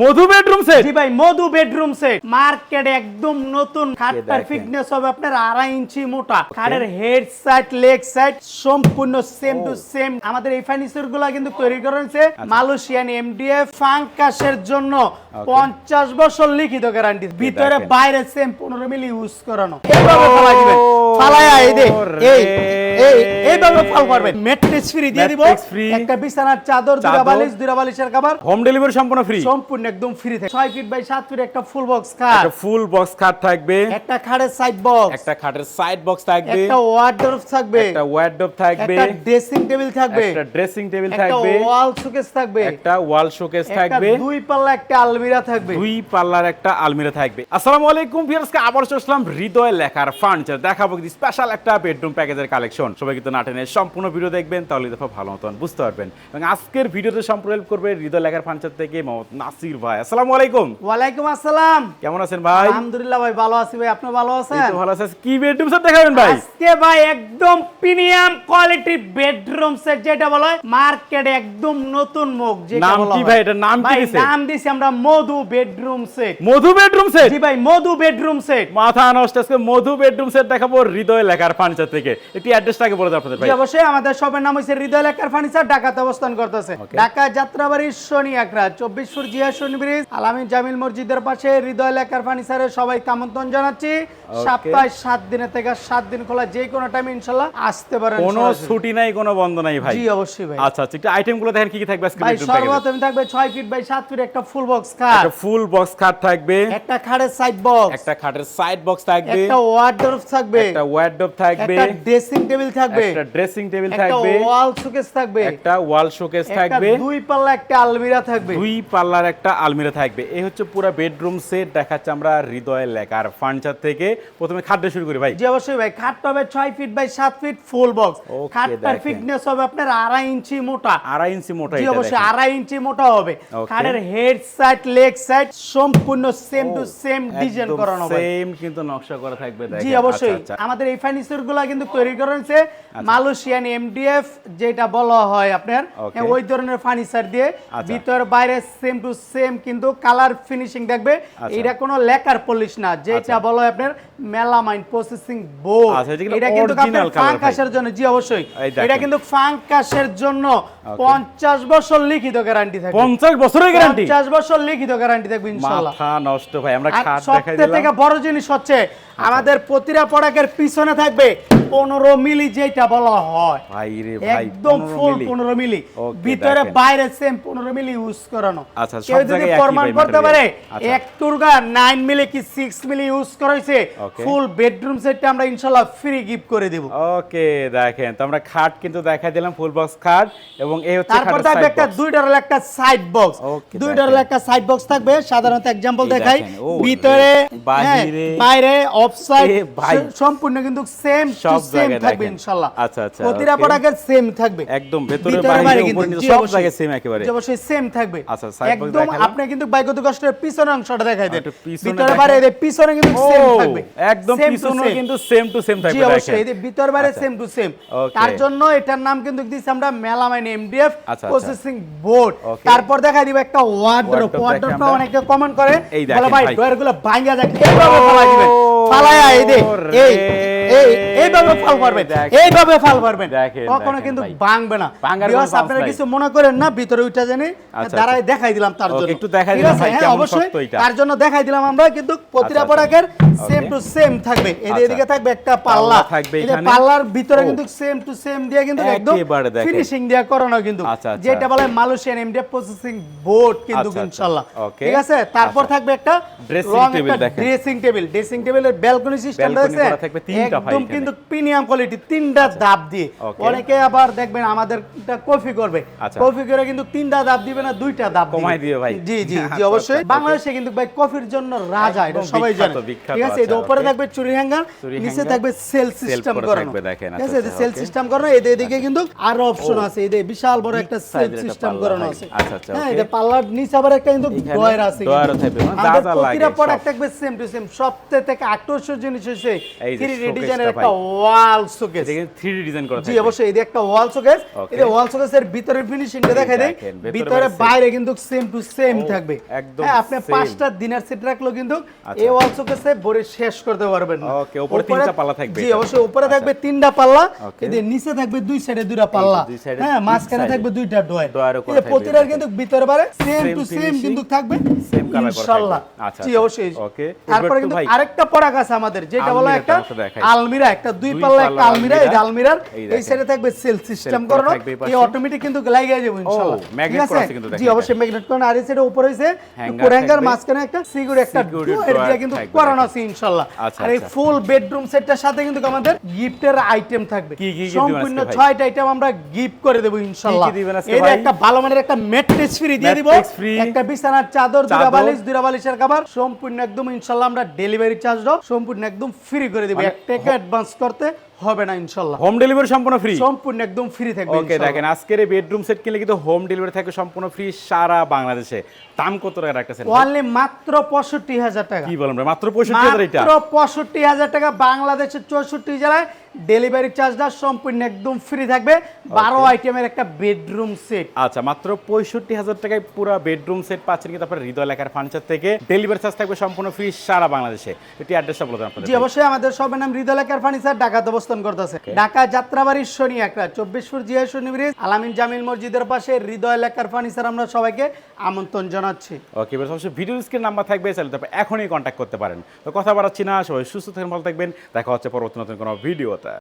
মধু bedroom set জি ভাই Madhu bedroom set মার্কেটে একদম নতুন খাটটার। ফিটনেস হবে আপনার আড়াই ইঞ্চি মোটা। খাটের হেড সাইড লেগ সাইড সম্পূর্ণ সেম টু সেম আমাদের এই ফার্নিচারগুলা কিন্তু তৈরি করা হয়েছে আচ্ছা। মালয়েশিয়ান এমডিএফ ফাঙ্কাসের জন্য। পঞ্চাশ বছর লিখিত গ্যারান্টি ভিতরে বাইরে সেম পনেরো মিলি ইউজ করানো। এইভাবে ফালাই দিবেন। এই দে। এই এই এইভাবে ফাল ম্যাট্রেস ফ্রি দিয়ে দিব। একটা বিছানার চাদর দুটা বালিশ দুটা বালিশের হোম ডেলিভারি সম্পূর্ণ ফ্রি সম্পূর্ণ একদম ফ্রি থাকে ছয় ফিট বাই সাত ফিট একটা ফুল বক্স খাট একটা ফুল বক্স খাট থাকবে। একটা খাটের সাইড বক্স একটা খাটের সাইড বক্স থাকবে। একটা ওয়ার্ডরোব থাকবে। একটা ওয়ার্ডরোব থাকবে। একটা ড্রেসিং টেবিল থাকবে। একটা ড্রেসিং টেবিল একটা থাকবে। ওয়াল শোকেস থাকবে। একটা ওয়াল শোকেস একটা থাকবে। দুই পাল্লা একটা আলমিরা থাকবে। দুই পাল্লার একটা আলমিরা থাকবে। আসসালামু আলাইকুম ভিউয়ার্সকে আবার আসলাম হৃদয় লেখার ফার্নিচার দেখাবো কিন্তু স্পেশাল একটা বেডরুম প্যাকেজের কালেকশন সবাই কিন্তু নাটেনের সম্পূর্ণ ভিডিও দেখবেন তাহলে দেখো ভালো মতন বুঝতে পারবেন। এবং আজকের ভিডিওতে সম্পূর্ণ হেল্প করবে হৃদয় লেখার ফার্নিচার থেকে মোহাম্মদ নাসির ভাই। আসসালামু আলাইকুম। ওয়ালাইকুম আসসালাম। কেমন আছেন ভাই? আলহামদুলিল্লাহ ভাই ভালো আছি ভাই। আপনি ভালো আছেন? ভালো আছেন কি বেডরুম সেট দেখাবেন ভাই? আজকে ভাই একদম প্রিমিয়াম কোয়ালিটি বেডরুম সেট যেটা বলা হয় মার্কেটে একদম নতুন মুখ যেটা নাম কি ভাই? এটার নাম কি দিছে? নাম দিছি আমরা Madhu bedroom set Madhu bedroom set জি ভাই মধু বেডরুম সেট মাথা নষ্ট আজকে মধু বেডরুম সেট দেখাবো হৃদয় লেখার ফার্নিচার থেকে। একটি অ্যাড্রেসটাকে বলে দাও আপনাদের ভাই। অবশ্যই আমাদের শপের নাম হচ্ছে হৃদয় লেখার ফার্নিচার ঢাকাতে অবস্থান করতেছে। ঢাকা যাত্রাবাড়ি শনি আকরা চব্বিশ ফুট জিয়া শনি ব্রিজ আলামিন জামিল মসজিদের পাশে হৃদয় লেখার ফার্নিচারের সবাই আমন্ত্রণ জানাচ্ছি। সপ্তাহে সাত দিনের থেকে সাত দিন খোলা যে কোনো টাইম ইনশাল্লাহ আসতে পারেন কোনো ছুটি নাই কোনো বন্ধ নাই ভাই। জি অবশ্যই ভাই। আচ্ছা আচ্ছা একটু আইটেমগুলো দেখেন কি কি থাকবে আজকে ভাই সর্বপ্রথম থাকবে ছয় ফিট বাই সাত ফিট একটা ফুল বক্স খাট। একটা ফুল বক্স খাট থাকবে। একটা খাটের সাইড বক্স একটা খাটের সাইড বক্স থাকবে। একটা ওয়ার্ডরোব থাকবে। একটা ওয়ার্ডরোব থাকবে একটা ড্রেসিং টেবিল থাকবে একটা ড্রেসিং টেবিল থাকবে একটা ওয়াল শোকেস থাকবে একটা ওয়াল শোকেস একটা থাকবে দুই পাল্লা একটা আলমিরা থাকবে। দুই পাল্লার একটা আলমিরা থাকবে। এই হচ্ছে পুরো বেডরুম সেট দেখাচ্ছে আমরা হৃদয় লেখার ফার্নিচার থেকে। প্রথমে খাদ্য শুরু করি ভাই। জি অবশ্যই ভাই খাটটা হবে ছয় ফিট বাই সাত ফিট ফুল বক্স খাটটার ফিটনেস হবে আপনার আড়াই ইঞ্চি মোটা। আড়াই ইঞ্চি মোটা জি অবশ্যই। আড়াই ইঞ্চি মোটা হবে। খাটের হেড সাইড লেগ সাইড সম্পূর্ণ সেম টু সেম ডিজাইন করানো হবে। সেম কিন্তু নকশা করা থাকবে জি অবশ্যই। আচ্ছা, আচ্ছা। আমাদের এই ফার্নিচারগুলা কিন্তু তৈরি করা হয়েছে। মালয়েশিয়ান এমডিএফ যেটা বলা হয় আপনার। ওই ধরনের ফার্নিচার দিয়ে আচ্ছা। ভিতর বাইরে সেম টু সেম কিন্তু কালার ফিনিশিং থাকবে আচ্ছা। এটা কোনো লেকার পলিশ না যেটা আচ্ছা। বলা হয় আপনার মেলামাইন প্রসেসিং বোর্ড আচ্ছা, এটা কিন্তু আপনার। ফাঙ্কাসের জন্য জি অবশ্যই। এটা কিন্তু ফাঙ্কাসের জন্য পঞ্চাশ বছর লিখিত গ্যারান্টি থাকবে। পঞ্চাশ বছরের গ্যারান্টি পঞ্চাশ বছর লিখিত গ্যারান্টি থাকবে ইনশাল্লাহ মাথা নষ্ট ভাই আমরা খাট দেখাই দিলাম। থেকে বড় জিনিস হচ্ছে আমাদের প্রতিটা প্রোডাক্টের পিছনে থাকবে পনেরো মিলি যেটা বলা হয়। একদম ফুল পনেরো মিলি। ভিতরে বাইরে সেম পনেরো মিলি ইউজ করানো। আচ্ছা, কেউ যদি প্রমাণ করতে পারে আচ্ছা। এক টুরগা নাইন মিলি কি সিক্স মিলি ইউজ করা হয়েছে ফুল বেডরুম সেটটা আমরা ইনশাল্লাহ ফ্রি গিফট করে দেব। ওকে দেখেন তো আমরা খাট কিন্তু দেখাই দিলাম ফুল বক্স খাট এবং এই হচ্ছে তারপর থাকবে একটা দুই ডলার একটা সাইড বক্স দুই ডলার একটা সাইড বক্স থাকবে সাধারণত এক্সাম্পল দেখাই। ভিতরে হ্যাঁ, বাইরে অফ সম্পূর্ণ কিন্তু সেম টু সেম থাকবে ইনশাআল্লাহ আচ্ছা, আচ্ছা, প্রতিটা. প্রোডাক্টের সেম থাকবে। একদম ভেতরে বাইরে উপরে নিচে সব জায়গায় সেম একেবারে। অবশ্যই সেম থাকবে। আচ্ছা, একদম আপনি কিন্তু কষ্টের পিছনের অংশটা দেখাই দেন। ভিতরে বাইরে এদের পিছনে কিন্তু সেম থাকবে। একদম পিছনে কিন্তু সেম টু সেম জি অবশ্যই ভিতর বাইরে। সেম টু সেম তার জন্য এটার নাম কিন্তু দিছি আমরা মেলামাইন এমডিএফ। প্রসেসিং বোর্ড তারপর দেখাই দিব একটা ওয়ার্ডরোব ওয়ার্ডরোবটা অনেকে কমেন্ট করে। এই বলে ভাই ভাই। ডয়ারগুলো ভাঙা যায় এইভাবে ফালাই দিবেন। ফালাইয়া এই দে ওরে। এই এই এইভাবে ফাল পারবেন এইভাবে ফাল পারবেন কখনো কিন্তু ভাঙবে না। chance আপনারা কিছু মনে করেন না ভিতরে উঠা জানি আচ্ছা, দাঁড়ায় দেখাই দিলাম তার জন্য। একটু দেখাই দিলাম হ্যাঁ অবশ্যই। তার জন্য দেখাই দিলাম আমরা কিন্তু প্রতিটা আচ্ছা, প্রোডাক্টের সেম টু সেম থাকবে। আচ্ছা। এদিকে থাকবে একটা পাল্লা। থাকবে পাল্লার ভিতরে কিন্তু সেম টু সেম দিয়ে কিন্তু একদম ফিনিশিং দিয়ে করানো কিন্তু। আচ্ছা, আচ্ছা। যেটা বলে মালয়েশিয়ান ইন্ডিয়া প্রসেসিং বোর্ড কিন্তু আচ্ছা, আচ্ছা। ইনশাআল্লাহ। ঠিক আছে? তারপর আচ্ছা। থাকবে একটা একটা দেখেন। ড্রেসিং টেবিল ড্রেসিং টেবিলের ব্যালকনি সিস্টেম রয়েছে। থাকবে তিনটা ভাই একদম কিন্তু প্রিমিয়াম কোয়ালিটি তিনটা ধাপ দিয়ে। অনেকে আবার দেখবেন আমাদের কফি করবে। কফি করে কিন্তু তিনটা ধাপ দিবে না দুইটা ধাপ কমাই দিবে ভাই। জি জি জি অবশ্যই। বাংলাদেশে কিন্তু ভাই কফির জন্য রাজা এটা সবাই জানে। ঠিক আছে? এটা উপরে থাকবে চুরি হ্যাঙ্গার নিচে থাকবে সেল সিস্টেম করানো। ঠিক আছে? সেল সিস্টেম করানো এদের দিকে কিন্তু আর অপশন আছে। এদের বিশাল বড় একটা সেল সিস্টেম করানো আছে। আচ্ছা আচ্ছা হ্যাঁ এটা পাল্লার নিচে আবার একটা কিন্তু ডয়ার আছে ডয়ার থাকবে দাদা লাগে প্রতিটা প্রোডাক্ট থাকবে সেম টু সেম সবতে থেকে আকর্ষণীয় জিনিস হচ্ছে 3D ডিজাইনের একটা ওয়াল শোকেস দেখেন 3D ডিজাইন করা জি অবশ্যই এই একটা ওয়াল শোকেস. এই ওয়াল শোকেসের ভিতরের ফিনিশিংটা দেখাই দেই। ভিতরে বাইরে বাইরে কিন্তু সেম টু সেম থাকবে। একদম হ্যাঁ আপনি পাঁচটা দিনের সেট রাখলেও কিন্তু আচ্ছা। এই ওয়াল শোকেসে ভরে শেষ করতে পারবেন। না Okay, উপরে তিনটা পাল্লা থাকবে জি অবশ্যই উপরে থাকবে তিনটা পাল্লা নিচে থাকবে দুই সাইডে দুইটা পাল্লা। হ্যাঁ মাঝখানে থাকবে দুইটা ডয়ার এই প্রতিটার কিন্তু ভিতরে বারে সেম টু সেম কিন্তু থাকবে। same colour করা ইনশাআল্লাহ। আচ্ছা, জি আচ্ছা। অবশ্যই। Okay, তারপরে কিন্তু আরেকটা প্রোডাক্ট আছে আমাদের যেটা বলা একটা দেখাই। আলমিরা একটা দুই পাল্লা একটা আলমিরা এই আলমিরার এই সাইডে থাকবে সেল সিস্টেম করানো। এই অটোমেটিক কিন্তু লাগিয়ে যাবে ইনশাআল্লাহ আছে? করা আছে? কিন্তু জি অবশ্যই ম্যাগনেট করানো। আর এই সাইডে উপরে হইছে কোরাঙ্গার। মাঝখানে একটা সিকিউর একটা ডোর দিয়ে কিন্তু করানো আছে ইনশাআল্লাহ আচ্ছা, আর এই। ফুল বেডরুম সেটটার সাথে কিন্তু আমাদের গিফটের আইটেম থাকবে। কি কি সম্পূর্ণ ছয়টা আইটেম আমরা গিফট করে দেব ইনশাআল্লাহ কি দিবেন আজকে এই একটা ভালো মানের একটা ম্যাট্রেস ফ্রি দিয়ে দিব। একটা বিছানার চাদর চাদর। বালিশ দুটা বালিশের কভার সম্পূর্ণ একদম ইনশাআল্লাহ আমরা ডেলিভারি চার্জটাও সম্পূর্ণ একদম ফ্রি করে দিব। মানে এক টাকা অ্যাডভান্স করতে হবে না ইনশাআল্লাহ। হোম ডেলিভারি সম্পূর্ণ ফ্রি সম্পূর্ণ একদম ফ্রি থাকবে ওকে দেখেন আজকের এই বেডরুম সেট কিনলে কিন্তু হোম ডেলিভারি থাকবে সম্পূর্ণ ফ্রি সারা বাংলাদেশে। দাম কত টাকা রাখতেছেন? অনলি মাত্র পঁয়ষট্টি হাজার টাকা। কি বলেন মাত্র পঁয়ষট্টি হাজার এটা? মাত্র পঁয়ষট্টি হাজার টাকা বাংলাদেশের চৌষট্টি জেলায় ডেলিভারি চার্জটা সম্পূর্ণ একদম ফ্রি থাকবে। বারো আইটেমের একটা বেডরুম সেট আচ্ছা মাত্র পঁয়ষট্টি হাজার টাকায় পুরো বেডরুম সেট পাচ্ছেন কিন্তু আপনার হৃদয় এলাকার ফার্নিচার থেকে। ডেলিভারি চার্জ থাকবে সম্পূর্ণ ফ্রি সারা বাংলাদেশে। এটি অ্যাড্রেসটা বলে দেন আপনাদের জি অবশ্যই আমাদের সবের নাম হৃদয় লেখার ফার্নিচার ঢাকাতে অবস্থান করতেছে। ঢাকা যাত্রাবাড়ির শনি একটা চব্বিশ ফুট জিয়া শনি ব্রিজ আলামিন জামিল মসজিদের পাশে হৃদয় লেখার ফার্নিচার আমরা সবাইকে আমন্ত্রণ জানাচ্ছি। ওকে এবার অবশ্যই ভিডিও স্ক্রিন নাম্বার থাকবে চাইলে তারপর এখনই কন্ট্যাক্ট করতে পারেন। তো কথা বাড়াচ্ছি না সবাই সুস্থ থাকেন ভালো থাকবেন। দেখা হচ্ছে পরবর্তী নতুন কোনো ভিডিওতে।